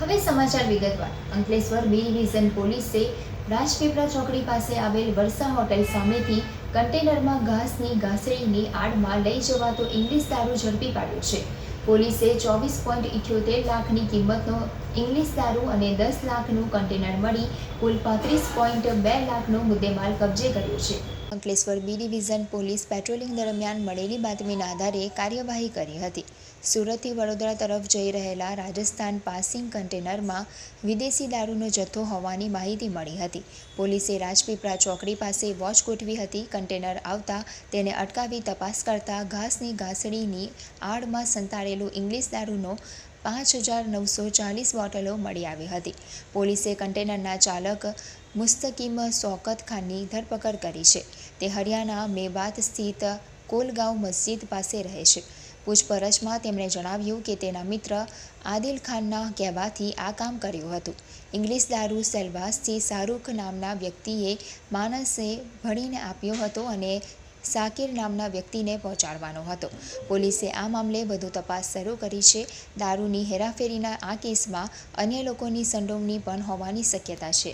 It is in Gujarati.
હવે સમાચાર વિગતવાર. અંકલેશ્વર બી ડિવિઝન પોલીસે રાજપીપળા ચોકડી પાસે આવેલ વર્ષા હોટેલ સામેથી કન્ટેનરમાં ઘાસની ઘાસળીની આડમાં લઈ જવાતો ઇંગ્લિશ દારૂ ઝડપી પાડ્યો છે. પોલીસે ચોવીસ પોઈન્ટ ઇઠ્યોતેર લાખની કિંમતનો ઇંગ્લિશ દારૂ અને દસ લાખનું કન્ટેનર મળી કુલ પાંત્રીસ પોઈન્ટ બે લાખનો મુદ્દેમાલ કબજે કર્યો છે. Ankleshwar B division police patrolling દરમિયાન મળેલી બાતમીના આધારે કાર્યવાહી કરી હતી. સુરતથી વડોદરા તરફ જઈ રહેલા રાજસ્થાન પાસિંગ કન્ટેનરમાં વિદેશી દારૂનો જથ્થો હોવાની માહિતી મળી હતી. પોલીસે રાજપીપળા ચોકડી પાસે વોચ ગોઠવી હતી. કન્ટેનર આવતા તેને અટકાવી તપાસ કરતા ઘાસની ઘાસડીની આડમાં સંતાડેલું ઇંગ્લિશ દારૂનો પાંચ હજાર નવસો ચાલીસ બોટલો મળી આવી હતી. પોલીસે કન્ટેનરના ચાલક મુસ્તકીમ શોકત ખાનની ધરપકડ કરી છે. તે હરિયાણા મેવાત સ્થિત કોલગાંવ મસ્જિદ પાસે રહે છે. પૂછપરછમાં તેમણે જણાવ્યું કે તેના મિત્ર આદિલ ખાનના કહેવાથી આ કામ કર્યું હતું. ઇંગ્લિશ દારૂ સેલવાસથી શાહરૂખ નામના વ્યક્તિએ માણસે ભણીને આપ્યો હતો અને સાકિર નામના વ્યક્તિને પહોંચાડવાનો હતો. પોલીસે આ મામલે વધુ તપાસ શરૂ કરી છે. દારૂની હેરાફેરીના આ કેસમાં અન્ય લોકોની સંડોવણી પણ હોવાની શક્યતા છે.